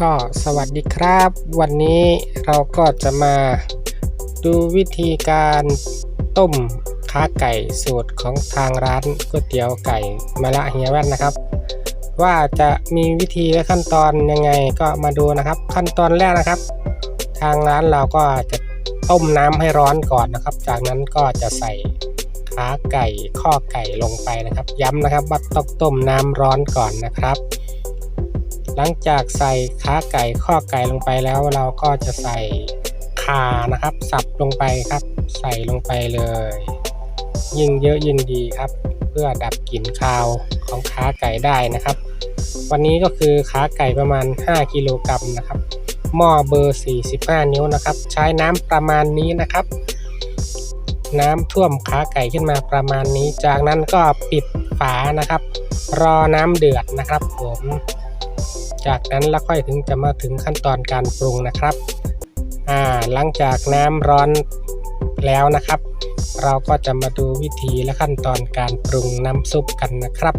ก็สวัสดีครับ วันนี้เราก็จะมาดูวิธีการต้มขาไก่สูตรของทางร้านก๋วยเตี๋ยวไก่มาละเฮียแว่นนะครับ ว่าจะมีวิธีและขั้นตอนยังไงก็มาดูนะครับ ขั้นตอนแรกนะครับ ทางร้านเราก็จะต้มน้ำให้ร้อนก่อนนะครับ จากนั้นก็จะใส่ขาไก่ข้อไก่ลงไปนะครับ ย้ำนะครับว่าต้องต้มน้ำร้อนก่อนนะครับ หลังจากใส่ขาไก่ข้อไก่ลงไปแล้วเราก็จะใส่ขานะครับ สับลงไปครับ ใส่ลงไปเลย ยิ่งเยอะยิ่งดีครับ เพื่อดับกลิ่นคาวของขาไก่ได้นะครับ วันนี้ก็คือขาไก่ประมาณ 5 กิโลกรัมนะครับหม้อเบอร์ 45 นิ้วนะครับ ใช้น้ำประมาณนี้นะครับ น้ำท่วมขาไก่ขึ้นมาประมาณนี้ จากนั้นก็ปิดฝานะครับ รอน้ำเดือดนะครับผม จากนั้นแล้วค่อยถึงจะมาถึงขั้นตอนการปรุงนะครับอ่าหลังจากน้ำร้อนแล้วนะครับ เราก็จะมาดูวิธีและขั้นตอนการปรุงน้ำซุปกันนะครับ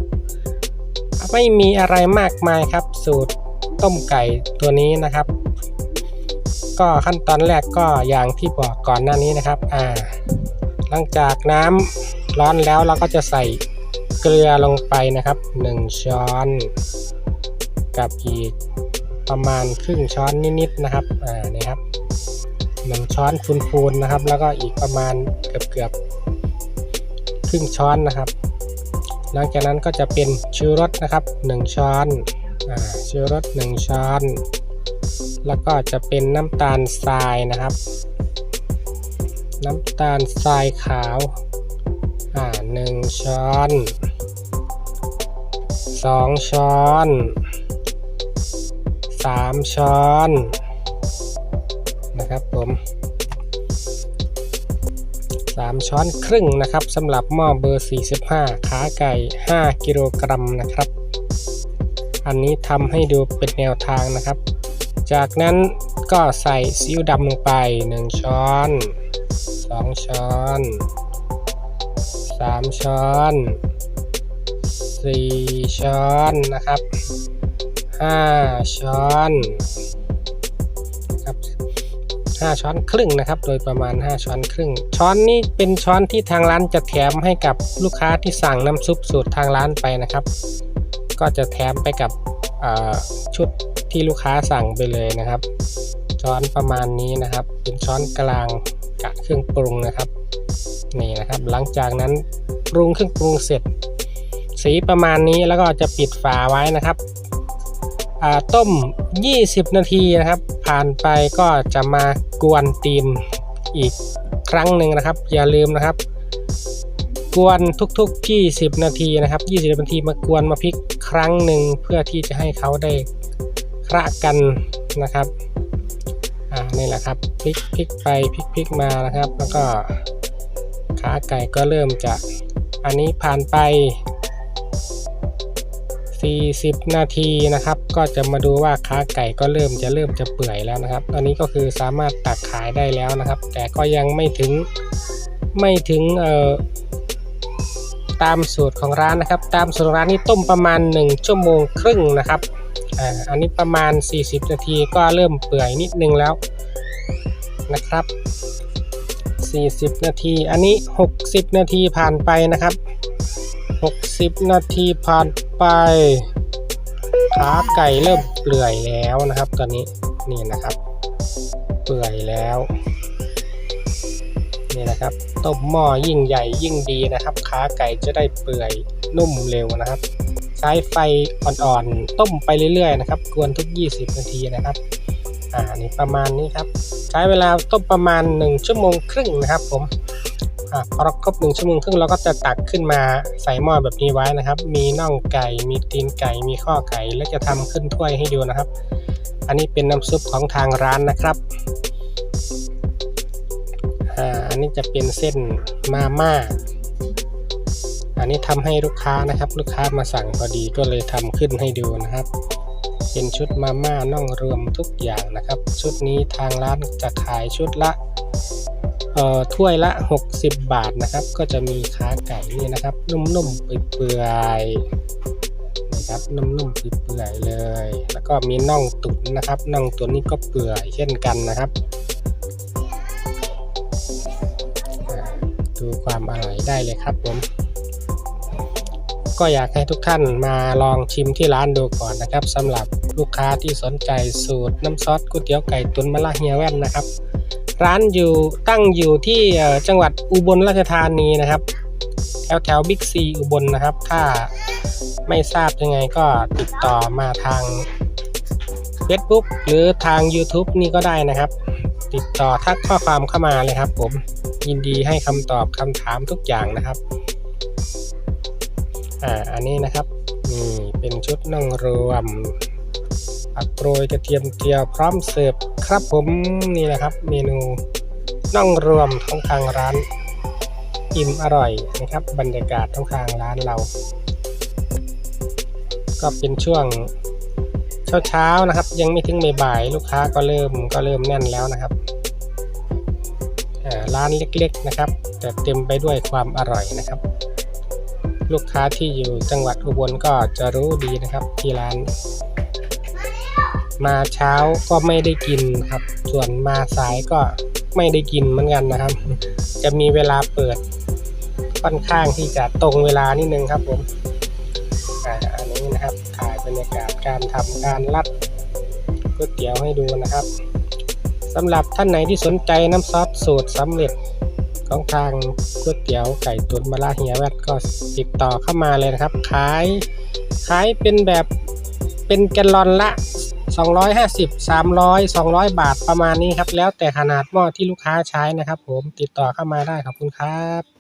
ไม่มีอะไรมากมายครับ สูตรต้มไก่ตัวนี้นะครับ ก็ขั้นตอนแรกก็อย่างที่บอกก่อนหน้านี้นะครับอ่าหลังจากน้ำร้อนแล้วเราก็จะใส่เกลือลงไปนะครับ 1 ช้อน กับอีกประมาณครึ่งช้อนนิดๆนะครับอ่านี่ครับหนึ่งช้อนฟูนๆนะครับ แล้วก็อีกประมาณเกือบๆครึ่งช้อนนะครับ หลังจากนั้นก็จะเป็นชูรสนะครับ 1 ช้อนอ่าชูรส 1 ช้อน แล้วก็จะเป็นน้ำตาลทรายนะครับ น้ำตาลทรายขาวอ่าหนึ่งช้อนสองช้อน สามช้อนนะครับผมสามช้อนครึ่งนะครับสำหรับหม้อเบอร์ 45 ขาไก่ 5 กิโลกรัมนะครับ อันนี้ทำให้ดูเป็นแนวทางนะครับ จากนั้นก็ใส่ซีอิ๊วดำลงไป 1 ช้อน 2 ช้อน 3 ช้อน 4 ช้อนนะครับ 5 ช้อนครับ5ช้อนครึ่งนะครับ โดยประมาณ 5 ช้อนครึ่ง ช้อนนี้เป็นช้อนที่ทางร้านจะแถมให้กับลูกค้าที่สั่งน้ำซุปสูตรทางร้านไปนะครับ ก็จะแถมไปกับชุดที่ลูกค้าสั่งไปเลยนะครับ ช้อนประมาณนี้นะครับ เป็นช้อนกลางกะเครื่องปรุงนะครับนี่นะครับ หลังจากนั้นปรุงเครื่องปรุงเสร็จ สีประมาณนี้แล้วก็จะปิดฝาไว้นะครับ ต้ม 20 นาทีนะครับ ผ่านไปก็จะมากวนตีนอีกครั้งหนึ่งนะครับ อย่าลืมนะครับ กวนทุกๆ 20 นาทีนะครับ 20 นาทีมากวนมาพลิกครั้งหนึ่งเพื่อที่จะให้เขาได้คระกันนะครับอ่านี่แหละครับพลิกพลิกไปพลิกพลิกมานะครับ แล้วก็ขาไก่ก็เริ่มจะอันนี้ผ่านไป 40 นาทีนะครับ ก็จะมาดูว่าขาไก่ก็เริ่มจะเริ่มจะเปื่อยแล้วนะครับอันนี้ก็คือสามารถตักขายได้แล้วนะครับ แต่ก็ยังไม่ถึงไม่ถึงเอ่อตามสูตรของร้านนะครับ ตามสูตรร้านนี่ต้มประมาณ 1 ชั่วโมงครึ่งนะครับอ่าอันนี้ประมาณ 40 นาทีก็เริ่มเปื่อยนิดนึงแล้วนะครับ 40 นาที อันนี้ 60 นาทีผ่านไปนะครับ 60 นาทีผ่าน ไป ขาไก่เริ่มเปื่อยแล้วนะครับ ตอนนี้นี่นะครับ เปื่อยแล้วนี่นะครับต้มหม้อยิ่งใหญ่ยิ่งดีนะครับ ขาไก่จะได้เปื่อยนุ่มเร็วนะครับ ใช้ไฟอ่อนๆต้มไปเรื่อยๆนะครับ กวนทุก 20 นาทีนะครับอ่านี่ประมาณนี้ครับ ใช้เวลาต้มประมาณ 1 ชั่วโมงครึ่งนะครับผม พอเราครบ1ชั่วโมงครึ่งเราก็จะตักขึ้นมาใส่หม้อแบบนี้ไว้นะครับ มีน่องไก่ มีตีนไก่ มีข้อไก่ แล้วจะทำขึ้นถ้วยให้ดูนะครับ อันนี้เป็นน้ำซุปของทางร้านนะครับอันนี้จะเป็นเส้นมาม่า อันนี้ทำให้ลูกค้านะครับ ลูกค้ามาสั่งพอดีก็เลยทำขึ้นให้ดูนะครับ เป็นชุดมาม่าน่องรวมทุกอย่างนะครับ ชุดนี้ทางร้านจะขายชุดละ ถ้วยละ 60 บาทนะครับ ก็จะมีขาไก่นี่นะครับ นุ่มๆเปื่อยๆนะครับนุ่มๆเปื่อยๆเลย แล้วก็มีน่องตุ๋นนะครับน่องตุ๋นนี่ก็เปื่อยเช่นกันนะครับดูความอร่อยได้เลยครับผมก็อยากให้ทุกท่านมาลองชิมที่ร้านดูก่อนนะครับสำหรับลูกค้าที่สนใจสูตรน้ำซอสก๋วยเตี๋ยวไก่ตุ๋นมะละเฮียแว่นนะครับ ร้านอยู่ตั้งอยู่ที่จังหวัดอุบลราชธานีนะครับ แถวแถวบิ๊กซีอุบลนะครับ ถ้าไม่ทราบยังไงก็ติดต่อมาทาง Facebook หรือทาง YouTube นี่ก็ได้นะครับ ติดต่อทักข้อความเข้ามาเลยครับผมยินดีให้คำตอบคำถามทุกอย่างนะครับอ่าอันนี้นะครับนี่เป็นชุดนั่งรวม ผักโรยกระเทียมเจียวพร้อมเสิร์ฟครับผมนี่แหละครับ เมนูน่องรวมของทางร้านอิ่มอร่อยนะครับ บรรยากาศของทางร้านเรา ก็เป็นช่วงเช้าๆนะครับ ยังไม่ถึงบ่ายลูกค้าก็เริ่มก็เริ่มแน่นแล้วนะครับร้านเล็กๆนะครับ แต่เต็มไปด้วยความอร่อยนะครับ ลูกค้าที่อยู่จังหวัดอุบลก็จะรู้ดีนะครับที่ร้าน มาเช้าก็ไม่ได้กินครับ ส่วนมาสายก็ไม่ได้กินเหมือนกันนะครับ จะมีเวลาเปิดค่อนข้างที่จะตรงเวลานิดนึงครับผมอ่าอันนี้นะครับถ่ายบรรยากาศการทำการรัดก๋วยเตี๋ยวให้ดูนะครับสำหรับท่านไหนที่สนใจน้ำซอสสูตรสำเร็จของทางก๋วยเตี๋ยวไก่ตุ๋นมะระเฮียแวดก็ติดต่อเข้ามาเลยนะครับ ขายขายเป็นแบบเป็นแกลลอนละ 250 300 200 บาทประมาณนี้ครับ แล้วแต่ขนาดหม้อที่ลูกค้าใช้นะครับ ผมติดต่อเข้ามาได้ขอบคุณครับ